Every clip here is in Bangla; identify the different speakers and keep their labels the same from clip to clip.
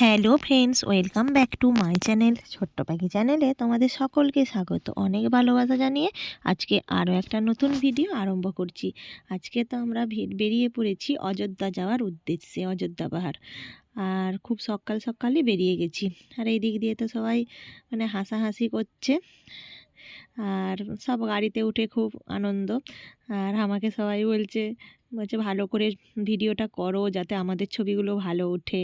Speaker 1: Hello friends, welcome back to my channel, ছোট্ট পাখি চ্যানেলে তোমাদের সকলকে স্বাগত। অনেক ভালোবাসা জানিয়ে আজকে আরও একটা নতুন ভিডিও আরম্ভ করছি। আজকে তো আমরা বেরিয়ে পড়েছি অযোধ্যা যাওয়ার উদ্দেশ্যে, অযোধ্যা পাহাড়। আর খুব সকাল সকালই বেরিয়ে গেছি। আর এই দিক দিয়ে তো সবাই মানে হাসাহাসি করছে। আর সব গাড়িতে উঠে খুব আনন্দ। আর আমাকে সবাই বলছে বলছে ভালো করে ভিডিওটা করো যাতে আমাদের ছবিগুলো ভালো ওঠে।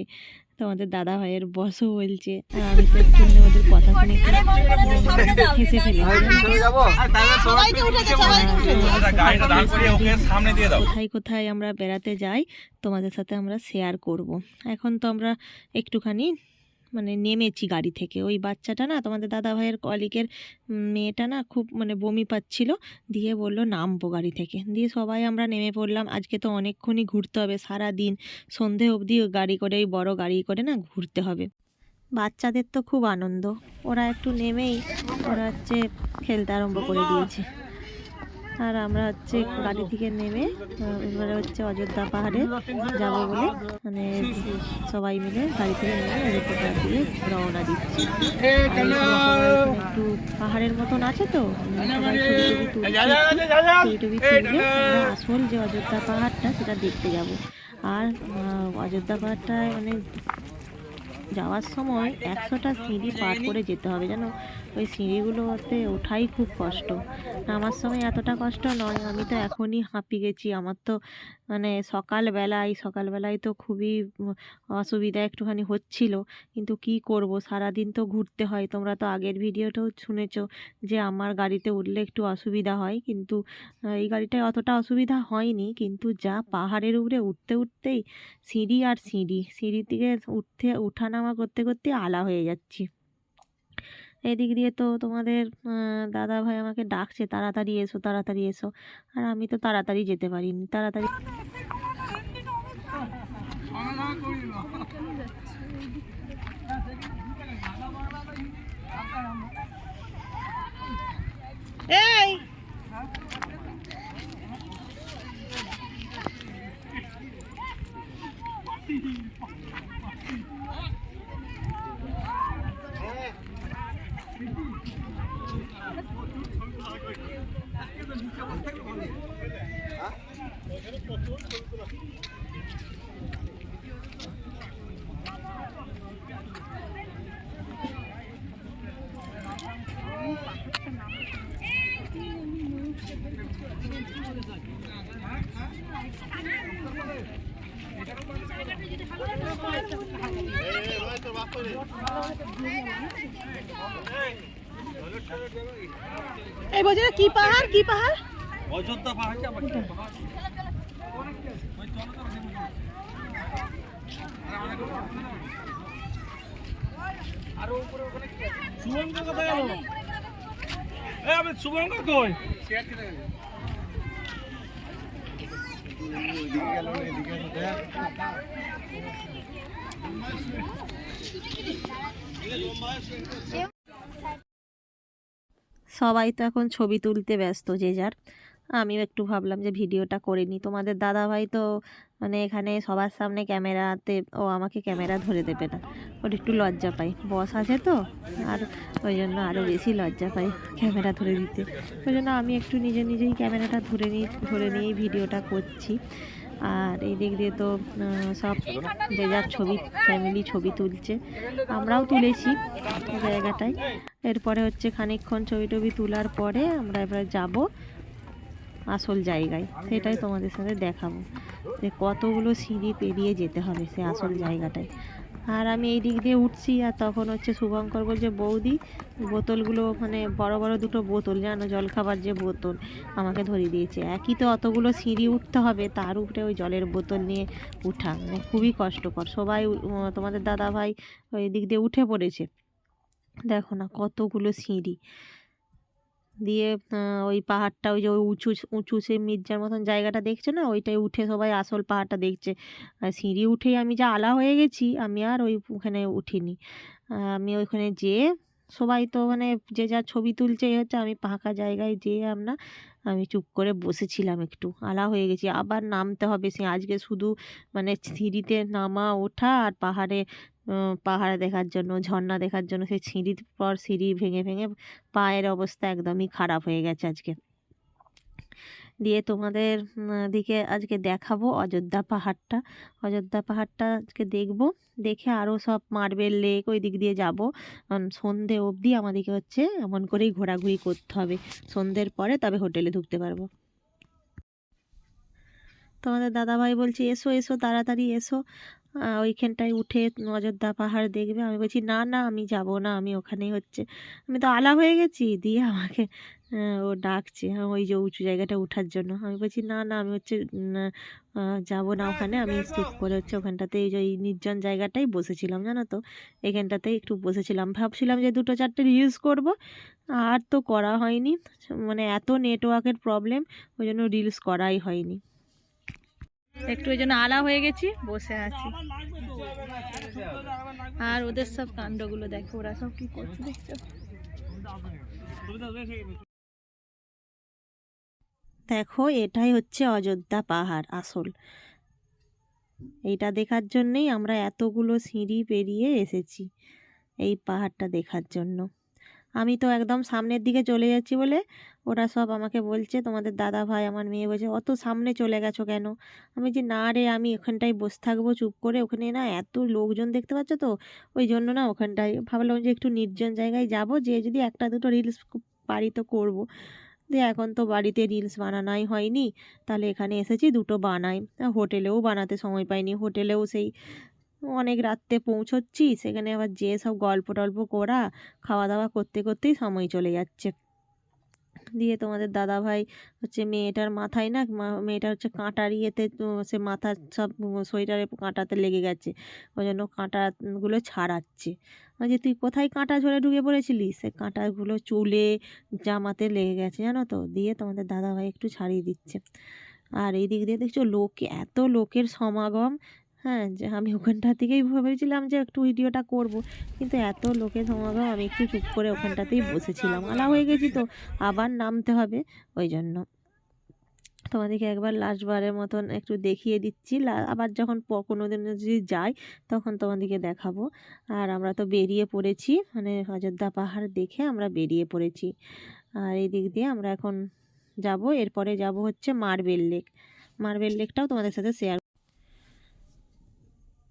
Speaker 1: তোমাদের দাদা ভাইয়ের বসও বলছে আর আমি তো একটু ওদের কথা শুনে হেসে ফেলি।
Speaker 2: গাড়িটা দাঁড় করিয়ে ওকে সামনে দিয়ে দাও।
Speaker 1: কোথায় কোথায় আমরা বেড়াতে যাই তোমাদের সাথে আমরা শেয়ার করব। এখন তো আমরা একটুখানি মানে নেমেছি গাড়ি থেকে। ওই বাচ্চাটা না, তোমাদের দাদা ভাইয়ের কলিকের মেয়েটা না খুব মানে বমি পাচ্ছিল, দিয়ে বলল, নামবো গাড়ি থেকে। দিয়ে সবাই আমরা নেমে পড়লাম। আজকে তো অনেকক্ষণই ঘুরতে হবে সারা দিন সন্ধে অবধি গাড়ি করে এই বড় গাড়ি করে না ঘুরতে হবে। বাচ্চাদের তো খুব আনন্দ। ওরা একটু নেমেই, ওরা হচ্ছে খেলতে আরম্ভ করে দিয়েছে। আর আমরা হচ্ছে গাড়ি থেকে নেমে এবারে হচ্ছে অযোধ্যা পাহাড়ে যাব বলে মানে সবাই মিলে গাড়ি থেকে নেমে অযোধ্যা পাহাড় দিয়ে রওনা দিচ্ছি। একটু পাহাড়ের মতন আছে তো ছবি টবি তুললে আমরা আসল যে অযোধ্যা পাহাড়টা সেটা দেখতে যাব। আর অযোধ্যা পাহাড়টায় মানে যাওয়ার সময় একশোটা সিঁড়ি পার করে যেতে হবে জানো? ওই সিঁড়িগুলোতে ওঠাই খুব কষ্ট। আমার সময় এতটা কষ্ট নয়, আমি তো এখনই হাঁপিয়ে গেছি। আমার তো মানে সকালবেলায় সকালবেলায় তো খুবই অসুবিধা একটুখানি হচ্ছিল। কিন্তু কি করব? সারাদিন তো ঘুরতে হয়। তোমরা তো আগের ভিডিওটাও শুনেছো যে আমার গাড়িতে উঠলে একটু অসুবিধা হয়। কিন্তু এই গাড়িটায় অতটা অসুবিধা হয়নি। কিন্তু যা পাহাড়ের উপরে উঠতে, উঠতেই সিঁড়ি আর সিঁড়ি। সিঁড়ি থেকে উঠতে উঠানামা করতে করতে আলা হয়ে যাচ্ছি। এদিক দিয়ে তো তোমাদের দাদা ভাই আমাকে ডাকছে, তাড়াতাড়ি এসো তাড়াতাড়ি এসো। আর আমি তো তাড়াতাড়ি যেতে পারিনি, তাড়াতাড়ি এই! এই বলছে কি পাহাড় কি পাহাড়?
Speaker 2: অযোধ্যা পাহাড় যাব শুভঙ্কর কোথায় গেল? এই আমি শুভঙ্কর কই?
Speaker 1: সবাই তো এখন ছবি তুলতে ব্যস্ত যে যার। আমিও একটু ভাবলাম যে ভিডিওটা করে নিই। তোমাদের দাদাভাই তো মানে এখানে সবার সামনে ক্যামেরাতে ও আমাকে ক্যামেরা ধরে দেবে না। ওর একটু লজ্জা পাই। বস আছে তো, আর ওই জন্য আরও বেশি লজ্জা পাই ক্যামেরা ধরে দিতে। ওই জন্য আমি একটু নিজে নিজেই ক্যামেরাটা ধরে নিই ধরে নিয়েই ভিডিওটা করছি। আর এই দিক দিয়ে তো সব যে যার ছবি ফ্যামিলি ছবি তুলছে, আমরাও তুলেছি জায়গাটায়। এরপরে হচ্ছে খানিকক্ষণ ছবি টবি তোলার পরে আমরা এবার যাব আসল জায়গায়। সেটাই তোমাদের সাথে দেখাবো। যে কতগুলো সিঁড়ি পেরিয়ে যেতে হবে সে আসল জায়গাটায়। আর আমি এই দিক দিয়ে উঠছি আর তখন হচ্ছে শুভঙ্কর বলছে, বৌদি, বোতলগুলো মানে বড় বড় দুটো বোতল জানো, জলখাবার যে বোতল আমাকে ধরিয়ে দিয়েছে। একই তো অতগুলো সিঁড়ি উঠতে হবে, তার উপরে ওই জলের বোতল নিয়ে উঠা। মানে খুবই কষ্টকর। সবাই তোমাদের দাদা ভাই ওই দিক দিয়ে উঠে পড়েছে। দেখো না কতগুলো সিঁড়ি। দিয়ে ওই পাহাড়টা, ওই যে ওই উঁচু উঁচু সে মির্জার মতন জায়গাটা দেখছ না? ওইটাই উঠে সবাই আসল পাহাড়টা দেখছে। আর সিঁড়ি উঠেই আমি যা আলা হয়ে গেছি, আমি আর ওই ওখানে উঠিনি। আমি ওইখানে যেয়ে সবাই তো মানে যে যা ছবি তুলছে হচ্ছে আমি ফাঁকা জায়গায় যেয়ে আমরা, আমি চুপ করে বসেছিলাম একটু। আলা হয়ে গেছি। আবার নামতে হবে। সে আজকে শুধু মানে সিঁড়িতে নামা, ওঠা আর পাহাড়ে পাহাড় দেখার জন্য, ঝর্ণা দেখার জন্য, সেই সিঁড়ির পর সিঁড়ি ভেঙে ভেঙে পায়ের অবস্থা একদমই খারাপ হয়ে গেছে আজকে। দিয়ে তোমাদের দিকে আজকে দেখাবো অযোধ্যা পাহাড়টা। অযোধ্যা পাহাড়টা আজকে দেখব, দেখে আরও সব মার্বেল লেক ওই দিক দিয়ে যাব। সন্ধে অবধি আমাদেরকে হচ্ছে এমন করেই ঘোরাঘুরি করতে হবে। সন্ধ্যের পরে তবে হোটেলে ঢুকতে পারব। তোমাদের দাদাভাই বলছে, এসো এসো, তাড়াতাড়ি এসো। ওইখানটায় উঠে অযোধ্যা পাহাড় দেখবে। আমি বলছি, না না, আমি যাব না, আমি ওখানেই হচ্ছে। আমি তো আলা হয়ে গেছি, দিয়ে আমাকে ও ডাকছে ওই যে উঁচু জায়গাটা ওঠার জন্য। আমি বলছি, না না, আমি হচ্ছে যাব না ওখানে। আমি চুপ করে হচ্ছে ওখানটাতে এই যে নির্জন জায়গাটাই বসেছিলাম, জানো তো? এখানটাতেই একটু বসেছিলাম। ভাবছিলাম যে দুটো চারটে রিলস করব। আর তো করা হয়নি। মানে এত নেটওয়ার্কের প্রবলেম ওই জন্য রিলস করাই হয়নি। একটু ওই জন্য আলা হয়ে গেছি, বসে আছি। আর ওদের সব কাণ্ডগুলো দেখো, ওরা সব কি করছে দেখছ দেখো, এটাই হচ্ছে অযোধ্যা পাহাড় আসল। এইটা দেখার জন্যেই আমরা এতগুলো সিঁড়ি পেরিয়ে এসেছি এই পাহাড়টা দেখার জন্য। আমি তো একদম সামনের দিকে চলে যাচ্ছি বলে ওরা সব আমাকে বলছে, তোমাদের দাদা ভাই, আমার মেয়ে বলছে, অত সামনে চলে গেছো কেন? আমি যে না রে, আমি ওখানটায় বসে থাকব চুপ করে। ওখানে না এত লোকজন দেখতে পাচ্ছ তো? ওই জন্য না ওখানটায় ভাবলাম যে একটু নির্জন জায়গায় যাব, যে যদি একটা দুটো রিলস পারি তো করব। দিয়ে এখন তো বাড়িতে রিলস বানানোই হয়নি। তাহলে এখানে এসেছি দুটো বানাই। হোটেলেও বানাতে সময় পাইনি। হোটেলেও সেই অনেক রাত্রে পৌঁছচ্ছি, সেখানে আবার যে সব গল্প টল্প করা খাওয়া দাওয়া করতে করতেই সময় চলে যাচ্ছে। দিয়ে তোমাদের দাদা ভাই হচ্ছে মেয়েটার মাথায় না, মা- মেয়েটার হচ্ছে কাঁটার ইয়েতে সে মাথার সব সোয়েটারে কাঁটাতে লেগে গেছে, ওই জন্য কাঁটাগুলো ছাড়াচ্ছে। যে তুই কোথায় কাঁটা ঝরে ঢুকে পড়েছিলি? সে কাঁটাগুলো চুলে, জামাতে লেগে গেছে, জানো তো? দিয়ে তোমাদের দাদা ভাই একটু ছাড়িয়ে দিচ্ছে। আর এই দিক দিয়ে দেখছ, লোক, এত লোকের সমাগম হ্যাঁ যে আমি ওখানটা থেকেই ভেবেছিলাম যে একটু ভিডিওটা করব। কিন্তু এত লোকের সমাগম, আমি একটু চুপ করে ওখানটাতেই বসেছিলাম। আলা হয়ে গেছি তো, আবার নামতে হবে, ওই জন্য। তোমাদেরকে একবার লাস্টবারের মতন একটু দেখিয়ে দিচ্ছি। আবার যখন কোনো দিন যদি যাই, তখন তোমাদেরকে দেখাবো। আর আমরা তো বেরিয়ে পড়েছি মানে অযোধ্যা পাহাড় দেখে আমরা বেরিয়ে পড়েছি। আর এই দিক দিয়ে আমরা এখন যাব, এরপরে যাব হচ্ছে মার্বেল লেক। মার্বেল লেকটাও তোমাদের সাথে শেয়ার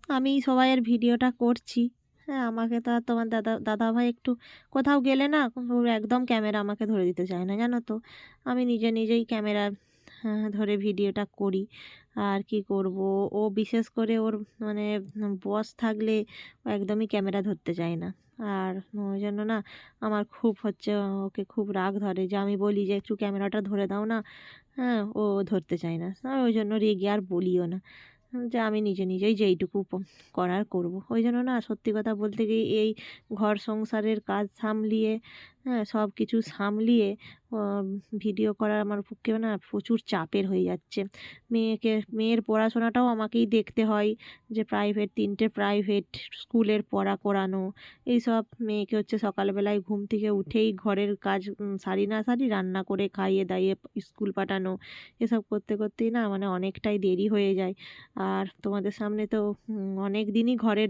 Speaker 1: আমি সবাইয়ের ভিডিওটা করছি। হ্যাঁ আমাকে তো আর তোমার দাদা দাদা ভাই একটু কোথাও গেলে না একদম ক্যামেরা আমাকে ধরে দিতে চায় না জানো তো। আমি নিজে নিজেই ক্যামেরা হ্যাঁ, ধরে ভিডিওটা করি। আর কি করব? ও বিশেষ করে ওর মানে বস থাকলে ও একদমই ক্যামেরা ধরতে চায় না। আর ওই জন্য না আমার খুব হচ্ছে ওকে খুব রাগ ধরে যে আমি বলি যে একটু ক্যামেরাটা ধরে দাও না। হ্যাঁ ও ধরতে চায় না। ওই জন্য রেগে আর বলিও না। যে আমি নিজে নিজেই যেইটুকু করার করব। ওই জন্য না সত্যি কথা বলতে গিয়ে এই ঘর সংসারের কাজ সামলিয়ে হ্যাঁ সব কিছু সামলিয়ে ভিডিও করার আমার পক্ষে না প্রচুর চাপের হয়ে যাচ্ছে। মেয়েকে, মেয়ের পড়াশোনাটাও আমাকেই দেখতে হয় যে প্রাইভেট তিনটে প্রাইভেট স্কুলের পড়া করানো। এইসব মেয়েকে হচ্ছে সকালবেলায় ঘুম থেকে উঠেই ঘরের কাজ সারি না সারি রান্না করে খাইয়ে দাইয়ে স্কুল পাঠানো। এসব করতে করতেই না মানে অনেকটাই দেরি হয়ে যায়। আর তোমাদের সামনে তো অনেক দিনই ঘরের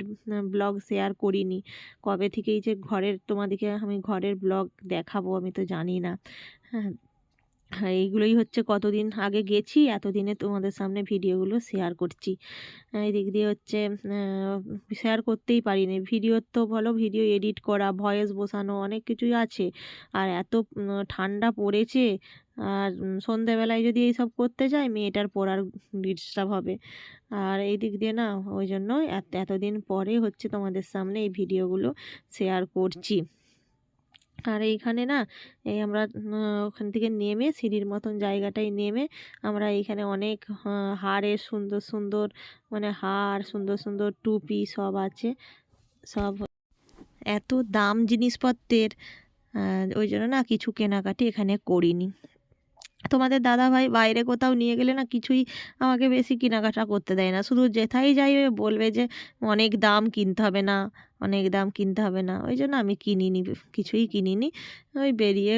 Speaker 1: ব্লগ শেয়ার করিনি। কবে থেকেই যে ঘরের তোমাদেরকে আমি ঘরের ব্লগ দেখাবো আমি তো জানি না। হ্যাঁ হ্যাঁ, এইগুলোই হচ্ছে কতদিন আগে গেছি এতদিনে তোমাদের সামনে ভিডিওগুলো শেয়ার করছি। এই দিক দিয়ে হচ্ছে শেয়ার করতেই পারিনি। ভিডিওর তো বলো ভিডিও এডিট করা ভয়েস বসানো অনেক কিছুই আছে। আর এত ঠান্ডা পড়েছে আর সন্ধেবেলায় যদি এইসব করতে যাই মেয়েটার পড়ার ডিস্টার্ব হবে। আর এই দিক দিয়ে না ওই জন্য এত এতদিন পরে হচ্ছে তোমাদের সামনে এই ভিডিওগুলো শেয়ার করছি। আর এইখানে না, এই আমরা ওখান থেকে নেমে সিঁড়ির মতন জায়গাটায় নেমে আমরা এইখানে অনেক হারের সুন্দর সুন্দর মানে হার সুন্দর সুন্দর টুপি সব আছে। সব এত দাম জিনিসপত্রের ওই জন্য না কিছু কেনাকাটি এখানে করিনি। তোমাদের দাদা ভাই বাইরে কোথাও নিয়ে গেলে না কিছুই আমাকে বেশি কেনাকাটা করতে দেয় না। শুধু যেথায় যাই বলবে যে অনেক দাম কিনতে হবে না। অনেক দাম কিনতে হবে না। ওই জন্য আমি কিনিনি, কিছুই কিনিনি। ওই বেরিয়ে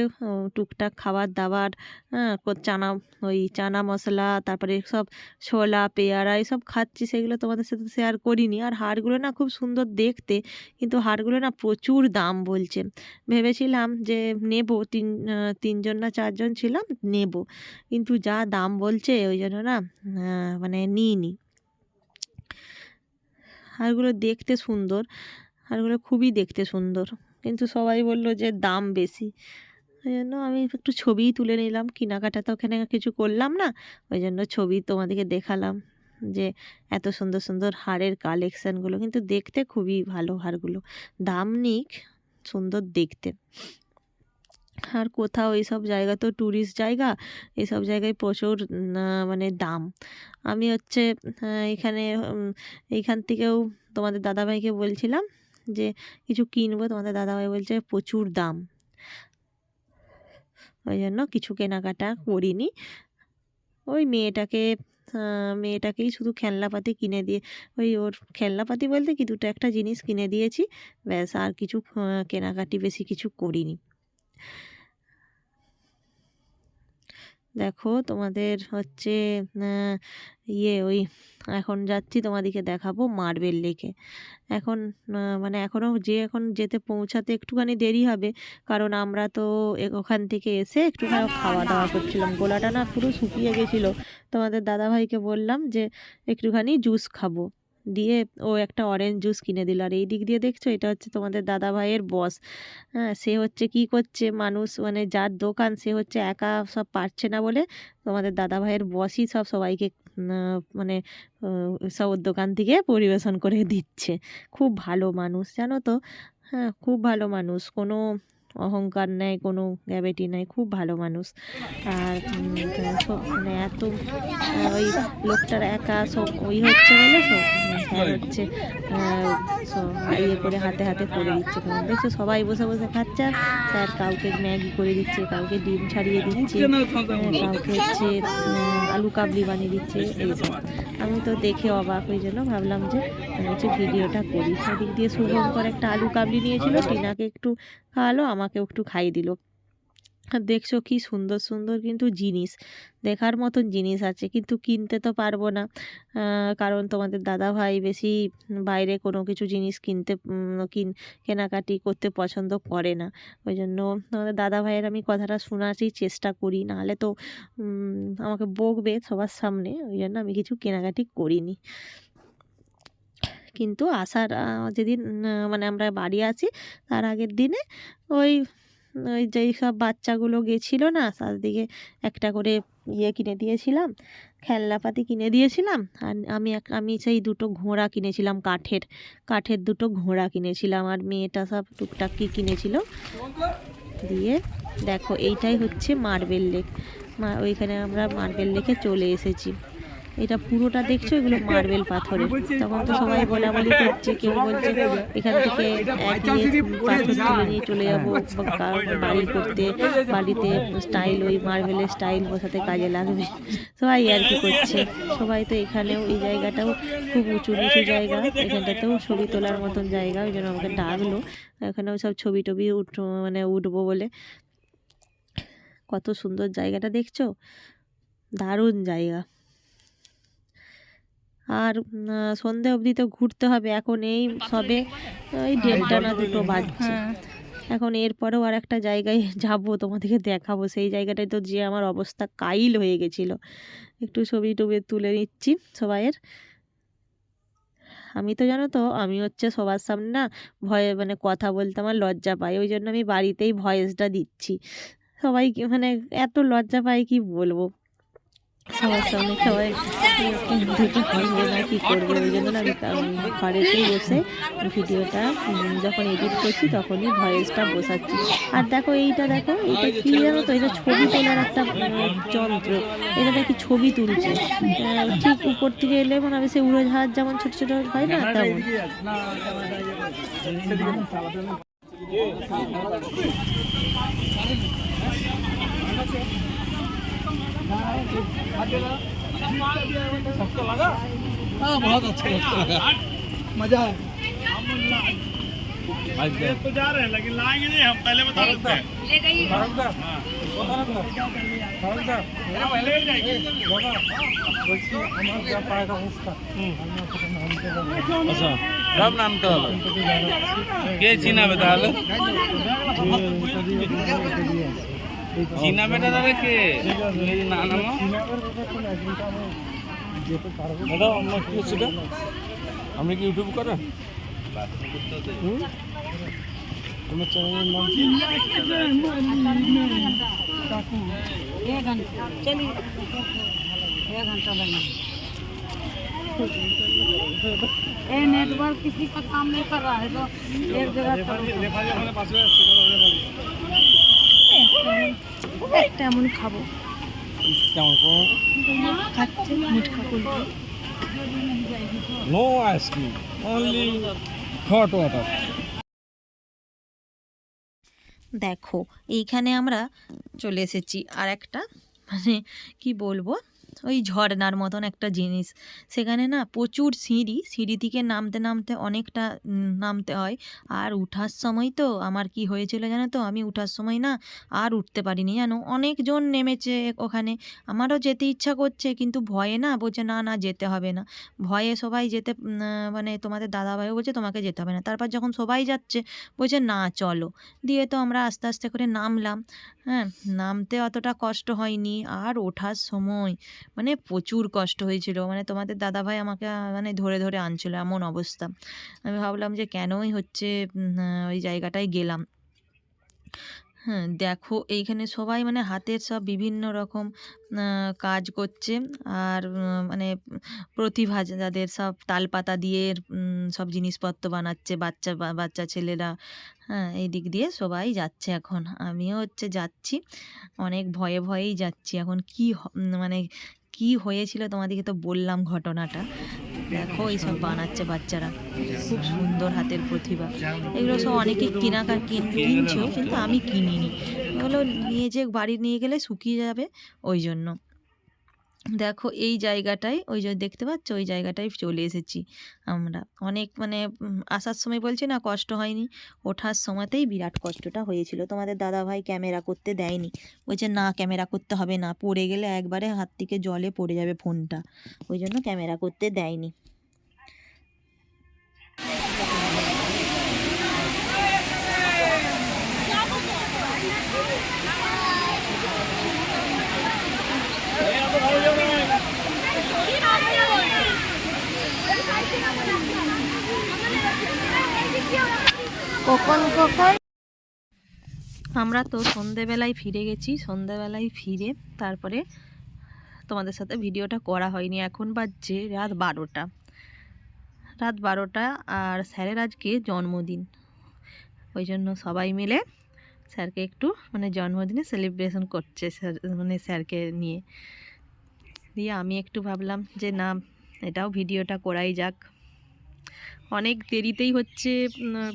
Speaker 1: টুকটাক খাবার দাবার হ্যাঁ চানা, ওই চানা মশলা, তারপরে সব ছোলা, পেয়ারা, এসব খাচ্ছি। সেগুলো তোমাদের সাথে শেয়ার করিনি। আর হারগুলো না খুব সুন্দর দেখতে, কিন্তু হারগুলো না প্রচুর দাম বলছে। ভেবেছিলাম যে নেব, তিন তিনজন না চারজন ছিলাম, নেব। কিন্তু যা দাম বলছে, ওই জন্য না মানে নিইনি। হারগুলো দেখতে সুন্দর। হারগুলো খুবই দেখতে সুন্দর। কিন্তু সবাই বলল যে দাম বেশি। ওই জন্য আমি একটু ছবিই তুলে নিলাম। কেনাকাটা তো ওখানে কিছু করলাম না। ওই জন্য ছবি তোমাদেরকে দেখালাম যে এত সুন্দর সুন্দর হারের কালেকশানগুলো কিন্তু দেখতে খুবই ভালো হারগুলো দাম নিক, সুন্দর দেখতে। আর কোথাও এইসব জায়গা তো ট্যুরিস্ট জায়গা। এসব জায়গায় প্রচুর মানে দাম। আমি হচ্ছে এখানে এইখান থেকেও তোমাদের দাদাভাইকে বলছিলাম যে কিছু কিনবো, তোমাদের দাদাভাই বলছে প্রচুর দাম। ওই জন্য কিছু কেনাকাটা করিনি। ওই মেয়েটাকে মেয়েটাকেই শুধু খেলনাপাতি কিনে দিয়ে, ওই ওর খেলনাপাতি বলতে কি দুটো একটা জিনিস কিনে দিয়েছি, ব্যাস আর কিছু কেনাকাটি বেশি কিছু করিনি। দেখো তোমাদের হচ্ছে ইয়ে ওই এখন যাচ্ছি তোমাদেরকে দেখাবো মার্বেল লেকে। এখন মানে এখনও যে এখন যেতে পৌঁছাতে একটুখানি দেরি হবে, কারণ আমরা তো ওখান থেকে এসে একটুখানি খাওয়া দাওয়া করছিলাম। গলাটা না পুরো শুকিয়ে গেছিল। তোমাদের দাদাভাইকে বললাম যে একটুখানি জুস খাব। দিয়ে ও একটা অরেঞ্জ জুস কিনে দিল। আর এই দিক দিয়ে দেখছ, এটা হচ্ছে তোমাদের দাদা ভাইয়ের বস হ্যাঁ সে হচ্ছে কি করছে, মানুষ মানে যার দোকান সে হচ্ছে একা সব পারছে না বলে তোমাদের দাদা ভাইয়ের বসই সব সবাইকে মানে সবর সব দোকান থেকে পরিবেশন করে দিচ্ছে। খুব ভালো মানুষ, জানো তো? হ্যাঁ খুব ভালো মানুষ। কোনো অহংকার নেই কোনো গ্যাবেটি নেই খুব ভালো মানুষ। আর মানে এত ওই লোকটার একা সব ওই হচ্ছে বলে সব স্যার হচ্ছে সব ইয়ে করে হাতে হাতে করে দিচ্ছে কারণ দেখছ সবাই বসে বসে খাচ্ছে স্যার কাউকে ম্যাগি করে দিচ্ছে কাউকে ডিম ছাড়িয়ে দিচ্ছে হ্যাঁ, কাউকে হচ্ছে আলু কাবলি বানিয়ে দিচ্ছে এইসব আমি তো দেখে অবাক ওই জন্য ভাবলাম যে আমি হচ্ছে ভিডিওটা করি। সেদিক দিয়ে শুভঙ্কর একটা আলু কাবলি নিয়েছিল টিনাকে একটু খাওয়ালো আমাকেও একটু খাইয়ে দিল। দেখছ কি সুন্দর সুন্দর কিন্তু জিনিস। দেখার মতন জিনিস আছে, কিন্তু কিনতে তো পারব না। কারণ তোমাদের দাদা ভাই বেশি বাইরে কোনো কিছু জিনিস কিনতে কিন, কেনাকাটি করতে পছন্দ করে না। ওই জন্য তোমাদের দাদা ভাইয়ের আমি কথাটা শোনারই চেষ্টা করি, নাহলে তো আমাকে বকবে সবার সামনে। ওই জন্য আমি কিছু কেনাকাটি করিনি। কিন্তু আসার যেদিন মানে আমরা বাড়ি আছি তার আগের দিনে ওই ওই যেই সব বাচ্চাগুলো গেছিল না চারদিকে একটা করে ইয়ে কিনে দিয়েছিলাম, খেলনাপাতি কিনে দিয়েছিলাম আর আমি এক, আমি সেই দুটো ঘোড়া কিনেছিলাম কাঠের কাঠের দুটো ঘোড়া কিনেছিলাম আর মেয়েটা সব টুকটাক কি কিনেছিল দিয়ে দেখো এইটাই হচ্ছে মার্বেল লেক ওইখানে আমরা মার্বেল লেকে চলে এসেছি। এটা পুরোটা দেখছ, এগুলো মার্বেল পাথরের তখন তো সবাই বলাবলি করছে, কেউ বলছে এখান থেকে পাথর তুলে নিয়ে চলে যাব বাড়ি করতে, বাড়িতে স্টাইল ওই মার্বেলের স্টাইল বসাতে কাজে লাগবে। সবাই আর কি করছে। সবাই তো এখানেও এই জায়গাটাও খুব উঁচু নিচু জায়গা, এখানটাতেও ছবি তোলার মতন জায়গা, ওই জন্য আমাকে ডাকলো। এখানেও সব ছবি টবি উঠ মানে উঠবো বলে। কত সুন্দর জায়গাটা দেখছ? দারুণ জায়গা। আর সন্ধে অবধি তো ঘুরতে হবে। এখন এই সবে ওই দেড়টা না দুটো বাজছে। এখন এরপরেও আর একটা জায়গায় যাব, তোমাদেরকে দেখাবো। সেই জায়গাটায় তো যে আমার অবস্থা কাইল হয়ে গেছিল। একটু ছবি টবি তুলে নিচ্ছি সবাইয়ের। আমি তো জানো তো, আমি হচ্ছে সবার সামনে না ভয়ে মানে কথা বলতে আমার লজ্জা পাই। ওই জন্য আমি বাড়িতেই ভয়েসটা দিচ্ছি। সবাই মানে এত লজ্জা পাই কি বলব? সবার সামনে সবাই দুটো হবে না কি করব ওই জন্য আমি ঘরেতেই বসে ভিডিওটা যখন এডিট করছি তখনই ভয়েসটা বসাচ্ছি আর দেখো এইটা দেখো এটা কি জানো তো এটা ছবি তোলার একটা যন্ত্র এটা দেখি ছবি তুলছে ঠিক উপর থেকে এলে মনে হবে সে উড়োজাহাজ যেমন ছোট ছোট হয় না তেমন लगा
Speaker 3: हाँ बहुत अच्छा। लगा मज़ा है
Speaker 2: तो जा रहे हैं लेकिन लाएँगे नहीं हम पहले बता देते हैं
Speaker 3: अच्छा राम
Speaker 2: नाम तो के
Speaker 4: चीना बता लो। হবে কে চিনাবে তাহলে চিনাবে তাহলে কে যদি না নামো
Speaker 2: দাদা আমরা কি সেটা আপনি কি ইউটিউব করেন হুম? তোমার চ্যানেলের নাম কি
Speaker 3: एक घंटा चलिए एक घंटा लगना ये नेटवर्क किसी का काम नहीं कर रहा है तो एक जगह
Speaker 1: একটা এমন খাব। খাচ্ছে মুটকা kulfi.
Speaker 2: No ice cream only hot water
Speaker 1: দেখো এইখানে আমরা চলে এসেছি আর একটা মানে কি বলব? ওই ঝর্ণার মতন একটা জিনিস। সেখানে না প্রচুর সিঁড়ি সিঁড়ি থেকে নামতে নামতে অনেকটা নামতে হয়। আর উঠার সময় তো আমার কি হয়েছিল জানো তো? আমি উঠার সময় না আর উঠতে পারিনি জানো? অনেকজন নেমেছে ওখানে। আমারও যেতে ইচ্ছা করছে কিন্তু ভয়ে না বলছে, না না, যেতে হবে না। ভয়ে সবাই যেতে মানে তোমাদের দাদাভাইও বলছে, তোমাকে যেতে হবে না। তারপর যখন সবাই যাচ্ছে, বলছে, না, চলো। দিয়ে তো আমরা আস্তে আস্তে করে নামলাম। হ্যাঁ নামতে অতটা কষ্ট হয়নি। আর ওঠার সময় মানে প্রচুর কষ্ট হয়েছিল। মানে তোমাদের দাদাভাই আমাকে মানে ধরে ধরে আনছিল এমন অবস্থা। আমি ভাবলাম যে কেনই হচ্ছে ওই জায়গাটায় গেলাম। হ্যাঁ দেখো এইখানে সবাই মানে হাতের সব বিভিন্ন রকম কাজ করছে। আর মানে প্রতিভা যাদের সব তালপাতা দিয়ে সব জিনিসপত্র বানাচ্ছে, বাচ্চা বাচ্চা ছেলেরা। হ্যাঁ এই দিক দিয়ে সবাই যাচ্ছে এখন। আমিও হচ্ছে যাচ্ছি। অনেক ভয়ে ভয়েই যাচ্ছি। এখন কি মানে কি হয়েছিল তোমাদেরকে তো বললাম ঘটনাটা। দেখো এইসব বানাচ্ছে বাচ্চারা। খুব সুন্দর হাতের প্রতিভা। এগুলো সব অনেকে কিনছে কিনছেও, কিন্তু আমি কিনিনি। এগুলো নিয়ে যে বাড়ি নিয়ে গেলে শুকিয়ে যাবে, ওই জন্য। দেখো এই জায়গাটায়, ওই যে দেখতে পাচ্ছ? ওই জায়গাটায় চলে এসেছি আমরা। অনেক মানে আসার সময় বলছি না, কষ্ট হয়নি। ওঠার সময়তেই বিরাট কষ্টটা হয়েছিল। তোমাদের দাদা ভাই ক্যামেরা করতে দেয়নি। বলছে না, ক্যামেরা করতে হবে না, পড়ে গেলে একবারে হাত থেকে জলে পড়ে যাবে ফোনটা। ওই জন্য ক্যামেরা করতে দেয়নি।
Speaker 3: কখন কখন?
Speaker 1: আমরা তো সন্ধেবেলায় ফিরে গেছি, সন্ধেবেলায় ফিরে তারপরে তোমাদের সাথে ভিডিওটা করা হয়নি। এখন বাজছে রাত বারোটা। রাত বারোটা আর স্যারের আজকে জন্মদিন। ওই জন্য সবাই মিলে স্যারকে একটু মানে জন্মদিনে সেলিব্রেশন করছে মানে স্যারকে নিয়ে। দিয়ে আমি একটু ভাবলাম যে না, এটাও ভিডিওটা করাই যাক। অনেক দেরিতেই হচ্ছে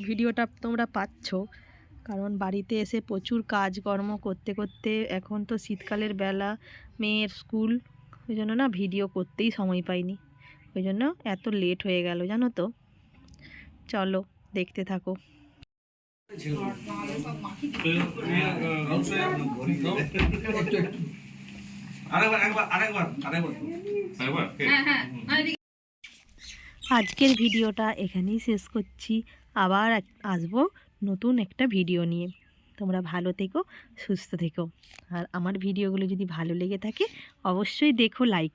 Speaker 1: ভিডিওটা তোমরা পাচ্ছ। কারণ বাড়িতে এসে প্রচুর কাজকর্ম করতে করতে এখন তো শীতকালের বেলা মেয়ের স্কুল ওই জন্য না ভিডিও করতেই সময় পাইনি। ওই জন্য এত লেট হয়ে গেল জানো তো। চলো দেখতে থাকো।
Speaker 2: আরেকবার আরেকবার আরেকবার আরেকবার।
Speaker 1: আজকের ভিডিওটা এখানেই শেষ করছি। আবার আসব নতুন একটা ভিডিও নিয়ে। তোমরা ভালো থেকো, সুস্থ থেকো। আর আমার ভিডিওগুলো যদি ভালো লেগে থাকে, অবশ্যই দেখো লাইক